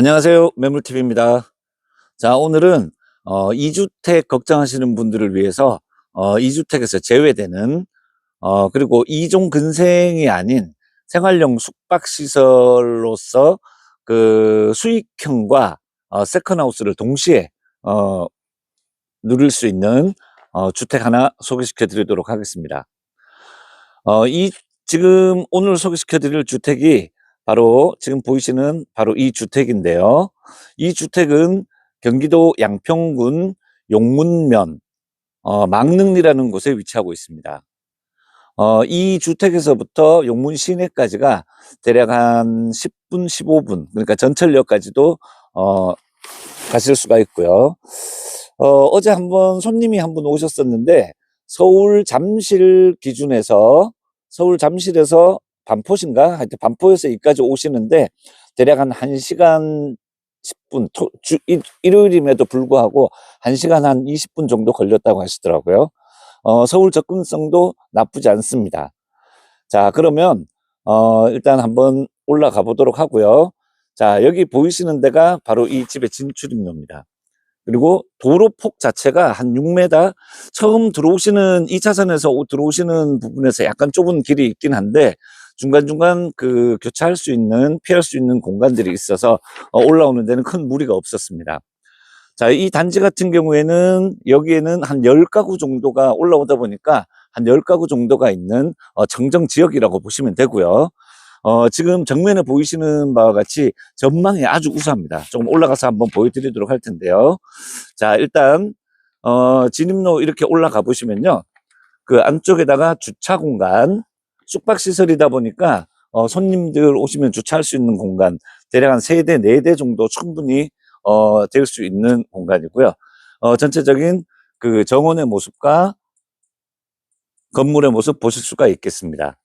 안녕하세요. 매물TV입니다. 자, 오늘은, 어, 2주택 걱정하시는 분들을 위해서, 어, 2주택에서 제외되는, 어, 그리고 이종 근생이 아닌 생활용 숙박시설로서 그 수익형과, 어, 세컨하우스를 동시에, 어, 누릴 수 있는, 어, 주택 하나 소개시켜 드리도록 하겠습니다. 어, 이, 지금 오늘 소개시켜 드릴 주택이 바로 지금 보이시는 바로 이 주택인데요. 이 주택은 경기도 양평군 용문면 어, 망릉리라는 곳에 위치하고 있습니다. 어, 이 주택에서부터 용문 시내까지가 대략 한 10분, 15분, 그러니까 전철역까지도 어, 가실 수가 있고요. 어, 어제 한번 손님이 한 분 오셨었는데 서울 잠실 기준에서 서울 잠실에서 반포신가? 하여튼 반포에서 여기까지 오시는데 대략 한 1시간 10분, 토, 주, 일, 일요일임에도 불구하고 1시간 한 20분 정도 걸렸다고 하시더라고요. 어, 서울 접근성도 나쁘지 않습니다. 자, 그러면, 어, 일단 한번 올라가 보도록 하고요. 자, 여기 보이시는 데가 바로 이 집의 진출입로입니다. 그리고 도로폭 자체가 한 6m, 처음 들어오시는 2차선에서 들어오시는 부분에서 약간 좁은 길이 있긴 한데, 중간중간 그 교차할 수 있는, 피할 수 있는 공간들이 있어서 어, 올라오는 데는 큰 무리가 없었습니다. 자, 이 단지 같은 경우에는 여기에는 한 10가구 정도가 올라오다 보니까 한 10가구 정도가 있는 어, 정정 지역이라고 보시면 되고요. 어, 지금 정면에 보이시는 바와 같이 전망이 아주 우수합니다. 조금 올라가서 한번 보여드리도록 할 텐데요. 자, 일단, 어, 진입로 이렇게 올라가 보시면요. 그 안쪽에다가 주차 공간, 숙박시설이다 보니까, 어, 손님들 오시면 주차할 수 있는 공간, 대략 한 3대, 4대 정도 충분히, 어, 될 수 있는 공간이고요. 어, 전체적인 그 정원의 모습과 건물의 모습 보실 수가 있겠습니다.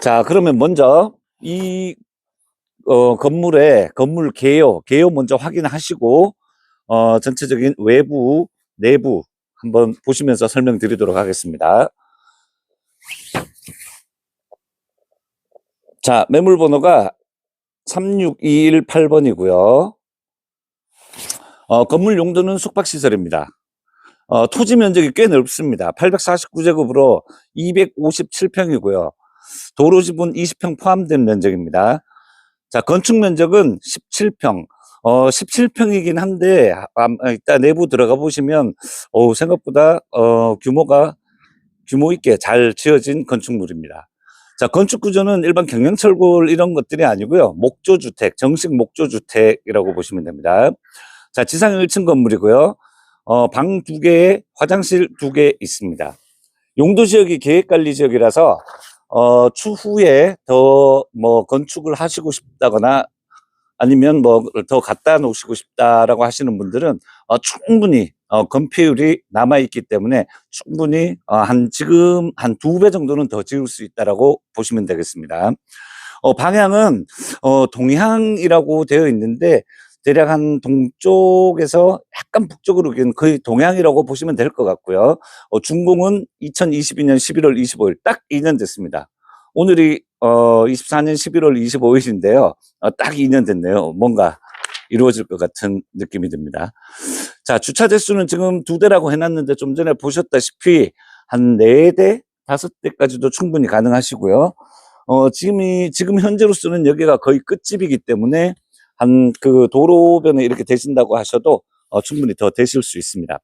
자, 그러면 먼저 이 어, 건물의 건물 개요, 개요 먼저 확인하시고 어, 전체적인 외부, 내부 한번 보시면서 설명드리도록 하겠습니다. 자, 매물 번호가 36218번이고요. 어, 건물 용도는 숙박시설입니다. 어, 토지 면적이 꽤 넓습니다. 849제곱으로 257평이고요. 도로 지분 20평 포함된 면적입니다. 자, 건축 면적은 17평. 어, 17평이긴 한데, 아, 아, 이따 내부 들어가 보시면, 어 생각보다, 어, 규모가, 규모 있게 잘 지어진 건축물입니다. 자, 건축 구조는 일반 경영철골 이런 것들이 아니고요. 목조주택, 정식 목조주택이라고 보시면 됩니다. 자, 지상 1층 건물이고요. 어, 방 두 개에 화장실 두 개 있습니다. 용도 지역이 계획관리 지역이라서 어, 추후에 더 뭐 건축을 하시고 싶다거나 아니면 뭐 더 갖다 놓으시고 싶다라고 하시는 분들은 어, 충분히 어, 건폐율이 남아 있기 때문에 충분히 어, 한 지금 한 두 배 정도는 더 지을 수 있다라고 보시면 되겠습니다. 어, 방향은 어, 동향이라고 되어 있는데 대략 한 동쪽에서 약간 북쪽으로 거의 동향이라고 보시면 될 것 같고요. 어, 준공은 2022년 11월 25일 딱 2년 됐습니다. 오늘이 어, 24년 11월 25일인데요. 어, 딱 2년 됐네요. 뭔가 이루어질 것 같은 느낌이 듭니다. 자, 주차 대수는 지금 두 대라고 해놨는데 좀 전에 보셨다시피 한 네 대, 다섯 대까지도 충분히 가능하시고요. 어, 지금이, 지금 현재로서는 여기가 거의 끝집이기 때문에 한 그 도로변에 이렇게 되신다고 하셔도 어, 충분히 더 되실 수 있습니다.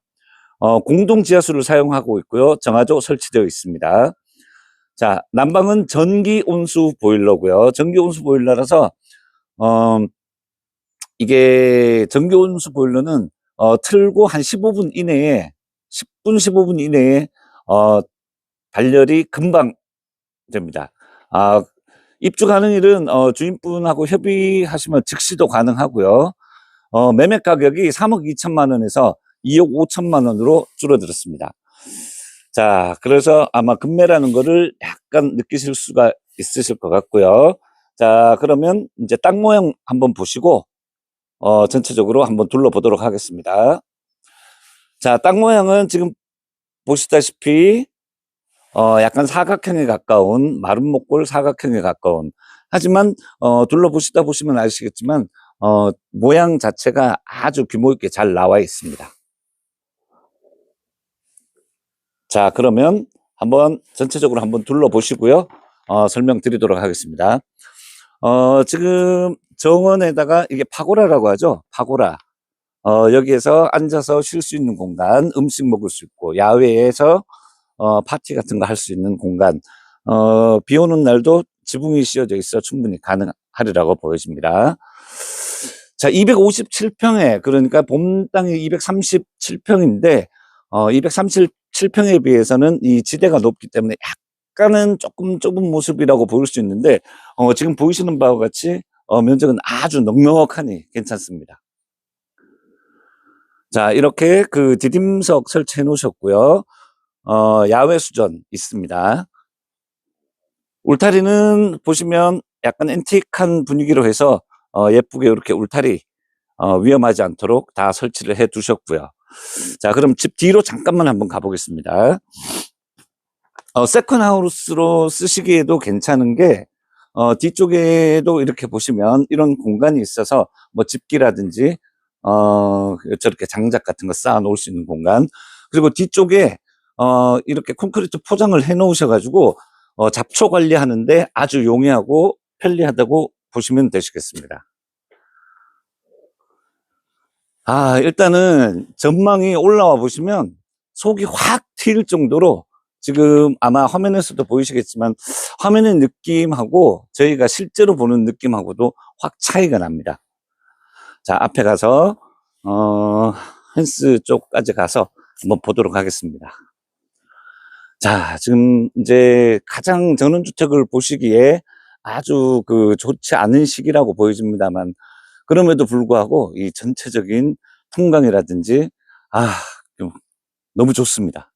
어, 공동 지하수를 사용하고 있고요. 정화조 설치되어 있습니다. 자, 난방은 전기 온수 보일러고요. 전기 온수 보일러라서 어, 이게 전기 온수 보일러는 어, 틀고 한 15분 이내에 10분 15분 이내에 어, 발열이 금방 됩니다. 아, 입주 가능 일은 어, 주인분하고 협의하시면 즉시도 가능하고요. 어, 매매 가격이 3억 2천만 원에서 2억 5천만 원으로 줄어들었습니다. 자, 그래서 아마 금매라는 거를 약간 느끼실 수가 있으실 것 같고요. 자, 그러면 이제 땅 모양 한번 보시고 어, 전체적으로 한번 둘러보도록 하겠습니다. 자, 땅 모양은 지금 보시다시피 어, 약간 사각형에 가까운 마른 목골 사각형에 가까운 하지만 어, 둘러보시다 보시면 아시겠지만 어, 모양 자체가 아주 규모 있게 잘 나와 있습니다. 자, 그러면 한번 전체적으로 한번 둘러보시고요. 어, 설명드리도록 하겠습니다. 어, 지금 정원에다가 이게 파고라라고 하죠. 파고라. 어, 여기에서 앉아서 쉴 수 있는 공간, 음식 먹을 수 있고, 야외에서 어, 파티 같은 거 할 수 있는 공간, 어, 비 오는 날도 지붕이 씌워져 있어 충분히 가능하리라고 보여집니다. 자, 257평에, 그러니까 봄 땅이 237평인데, 어, 237평에 비해서는 이 지대가 높기 때문에 약간은 조금 좁은 모습이라고 보일 수 있는데, 어, 지금 보이시는 바와 같이, 어, 면적은 아주 넉넉하니 괜찮습니다. 자, 이렇게 그 디딤석 설치해 놓으셨고요. 어, 야외 수전 있습니다. 울타리는 보시면 약간 앤틱한 분위기로 해서 어, 예쁘게 이렇게 울타리 어, 위험하지 않도록 다 설치를 해 두셨고요. 자, 그럼 집 뒤로 잠깐만 한번 가보겠습니다. 어, 세컨 하우스로 쓰시기에도 괜찮은 게 어, 뒤쪽에도 이렇게 보시면 이런 공간이 있어서 뭐 집기라든지 어, 저렇게 장작 같은 거 쌓아 놓을 수 있는 공간. 그리고 뒤쪽에 어, 이렇게 콘크리트 포장을 해 놓으셔 가지고 어, 잡초 관리하는데 아주 용이하고 편리하다고 보시면 되시겠습니다. 아, 일단은 전망이 올라와 보시면 속이 확 트일 정도로 지금 아마 화면에서도 보이시겠지만 화면의 느낌하고 저희가 실제로 보는 느낌하고도 확 차이가 납니다. 자, 앞에 가서, 어, 펜스 쪽까지 가서 한번 보도록 하겠습니다. 자, 지금 이제 가장 전원주택을 보시기에 아주 그 좋지 않은 시기라고 보여집니다만, 그럼에도 불구하고 이 전체적인 풍광이라든지, 아, 좀 너무 좋습니다.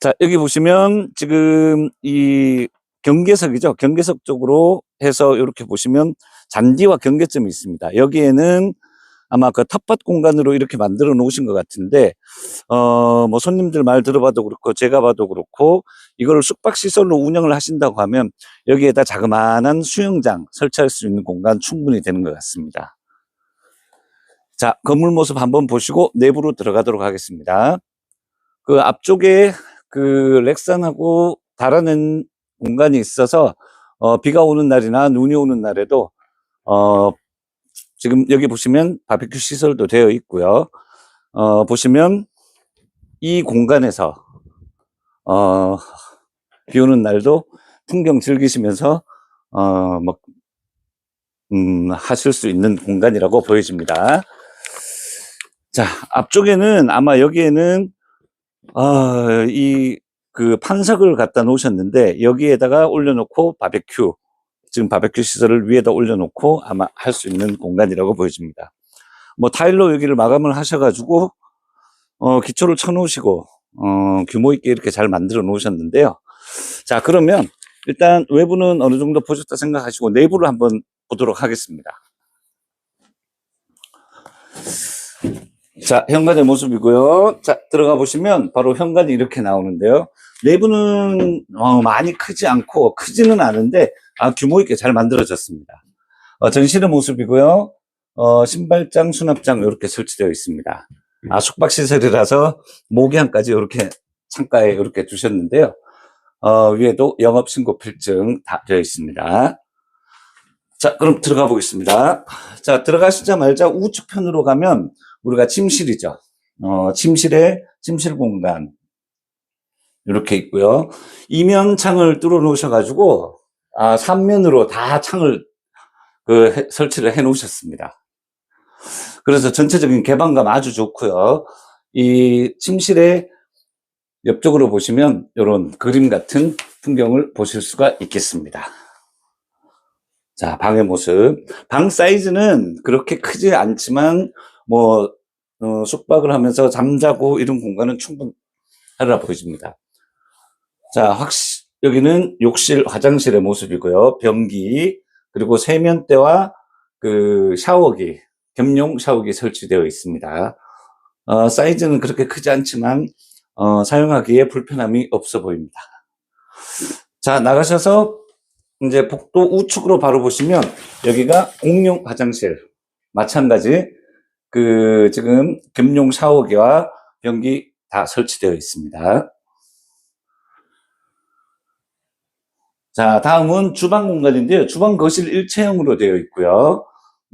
자, 여기 보시면 지금 이 경계석이죠. 경계석 쪽으로 해서 이렇게 보시면 잔디와 경계점이 있습니다. 여기에는 아마 그 텃밭 공간으로 이렇게 만들어 놓으신 것 같은데, 어, 뭐 손님들 말 들어봐도 그렇고, 제가 봐도 그렇고, 이거를 숙박시설로 운영을 하신다고 하면, 여기에다 자그마한 수영장 설치할 수 있는 공간 충분히 되는 것 같습니다. 자, 건물 모습 한번 보시고 내부로 들어가도록 하겠습니다. 그 앞쪽에 그 렉산하고 달아낸 공간이 있어서, 어, 비가 오는 날이나 눈이 오는 날에도, 어, 지금 여기 보시면 바비큐 시설도 되어 있고요. 어, 보시면 이 공간에서 어, 비 오는 날도 풍경 즐기시면서 어, 뭐, 음, 하실 수 있는 공간이라고 보여집니다. 자, 앞쪽에는 아마 여기에는 어, 이그 판석을 갖다 놓으셨는데 여기에다가 올려놓고 바베큐 지금 바베큐 시설을 위에다 올려놓고 아마 할 수 있는 공간이라고 보여집니다. 뭐 타일로 여기를 마감을 하셔가지고 어, 기초를 쳐놓으시고 어, 규모 있게 이렇게 잘 만들어 놓으셨는데요. 자 그러면 일단 외부는 어느 정도 보셨다 생각하시고 내부를 한번 보도록 하겠습니다. 자 현관의 모습이고요. 자 들어가 보시면 바로 현관이 이렇게 나오는데요. 내부는 어, 많이 크지 않고 크지는 않은데 아, 규모 있게 잘 만들어졌습니다. 어, 전실의 모습이고요. 어, 신발장, 수납장 이렇게 설치되어 있습니다. 아, 숙박 시설이라서 모기향까지 이렇게 창가에 이렇게 두셨는데요. 어, 위에도 영업 신고 필증 다 되어 있습니다. 자, 그럼 들어가 보겠습니다. 자, 들어가시자마자 우측편으로 가면 우리가 침실이죠. 어, 침실에 침실 공간 이렇게 있고요. 이면 창을 뚫어 놓으셔가지고 아, 3면으로 다 창을 그 해- 설치를 해 놓으셨습니다. 그래서 전체적인 개방감 아주 좋고요. 이 침실의 옆쪽으로 보시면 이런 그림 같은 풍경을 보실 수가 있겠습니다. 자, 방의 모습. 방 사이즈는 그렇게 크지 않지만 뭐 어, 숙박을 하면서 잠자고 이런 공간은 충분하리라 보여집니다. 자, 확실 여기는 욕실, 화장실의 모습이고요. 변기, 그리고 세면대와 그 샤워기, 겸용 샤워기 설치되어 있습니다. 어, 사이즈는 그렇게 크지 않지만, 어, 사용하기에 불편함이 없어 보입니다. 자, 나가셔서 이제 복도 우측으로 바로 보시면 여기가 공용 화장실, 마찬가지 그 지금 겸용 샤워기와 변기 다 설치되어 있습니다. 자, 다음은 주방 공간인데요. 주방 거실 일체형으로 되어 있고요.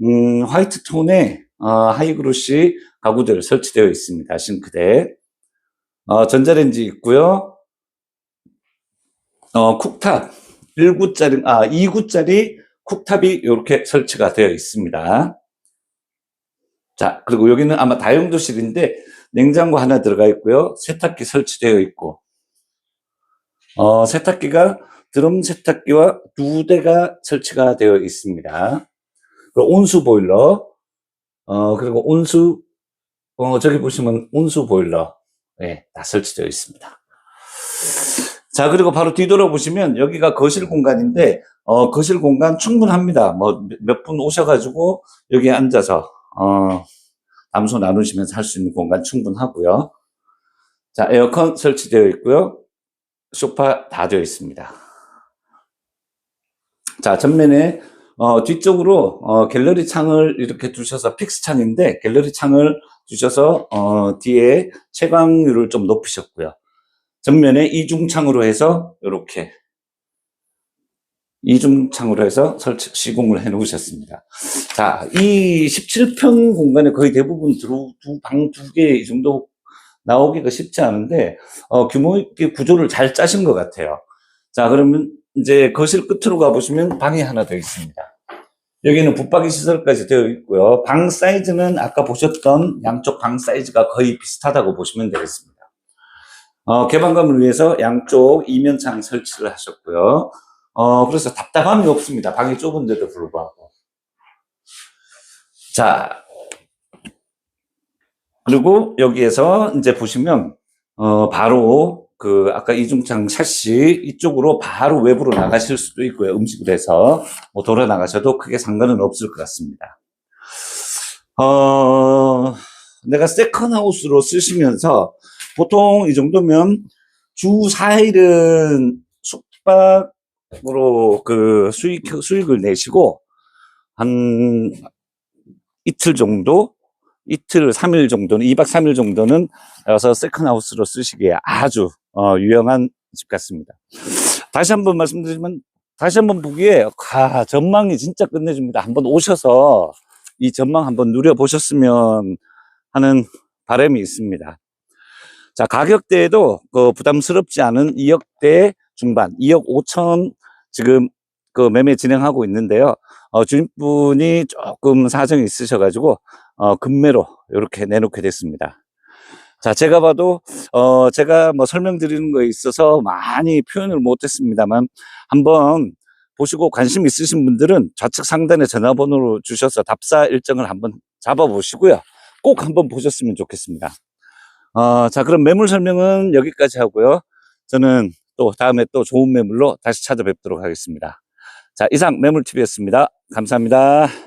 음, 화이트 톤의 어, 하이그로시 가구들 설치되어 있습니다. 싱크대. 어, 전자레인지 있고요. 어, 쿡탑 1구짜리, 아, 2구짜리 쿡탑이 이렇게 설치가 되어 있습니다. 자, 그리고 여기는 아마 다용도실인데 냉장고 하나 들어가 있고요. 세탁기 설치되어 있고, 어, 세탁기가 드럼 세탁기와 두 대가 설치가 되어 있습니다. 그리고 온수 보일러, 어, 그리고 온수, 어, 저기 보시면 온수 보일러, 예, 다 설치되어 있습니다. 자, 그리고 바로 뒤돌아보시면 여기가 거실 공간인데, 어, 거실 공간 충분합니다. 뭐, 몇 분 오셔가지고 여기에 앉아서, 어, 담소 나누시면서 할 수 있는 공간 충분하고요. 자, 에어컨 설치되어 있고요. 소파 다 되어 있습니다. 자, 전면에, 어, 뒤쪽으로, 어, 갤러리 창을 이렇게 두셔서, 픽스 창인데, 갤러리 창을 두셔서, 어, 뒤에 채광률을 좀 높이셨고요. 전면에 이중 창으로 해서, 이렇게, 이중창으로 해서 설치, 시공을 해 놓으셨습니다. 자, 이 17평 공간에 거의 대부분 들어, 두, 방 두 개 이 정도 나오기가 쉽지 않은데, 어, 규모 있게 구조를 잘 짜신 것 같아요. 자, 그러면 이제 거실 끝으로 가보시면 방이 하나 더 있습니다. 여기는 붙박이 시설까지 되어 있고요. 방 사이즈는 아까 보셨던 양쪽 방 사이즈가 거의 비슷하다고 보시면 되겠습니다. 어, 개방감을 위해서 양쪽 이면창 설치를 하셨고요. 어, 그래서 답답함이 없습니다. 방이 좁은데도 불구하고. 자, 그리고 여기에서 이제 보시면, 어, 바로 그 아까 이중창 샷시 이쪽으로 바로 외부로 나가실 수도 있고요. 음식을 해서 뭐 돌아 나가셔도 크게 상관은 없을 것 같습니다. 어, 내가 세컨하우스로 쓰시면서 보통 이 정도면 주 4일은 숙박 으로 그 수익, 수익을 내시고 한 이틀 정도 이틀, 3일 정도는, 2박 3일 정도는 여서 세컨하우스로 쓰시기에 아주 어, 유용한 집 같습니다. 다시 한번 말씀드리면, 다시 한번 보기에, 가, 전망이 진짜 끝내줍니다. 한번 오셔서 이 전망 한번 누려보셨으면 하는 바람이 있습니다. 자, 가격대에도 그 부담스럽지 않은 2억대 중반, 2억 5천 지금 그 매매 진행하고 있는데요. 어, 주인분이 조금 사정이 있으셔가지고, 어, 금매로 이렇게 내놓게 됐습니다. 자, 제가 봐도, 어, 제가 뭐 설명드리는 거에 있어서 많이 표현을 못했습니다만, 한번 보시고 관심 있으신 분들은 좌측 상단에 전화번호를 주셔서 답사 일정을 한번 잡아보시고요. 꼭 한번 보셨으면 좋겠습니다. 어, 자, 그럼 매물 설명은 여기까지 하고요. 저는 또 다음에 또 좋은 매물로 다시 찾아뵙도록 하겠습니다. 자, 이상 매물TV였습니다. 감사합니다.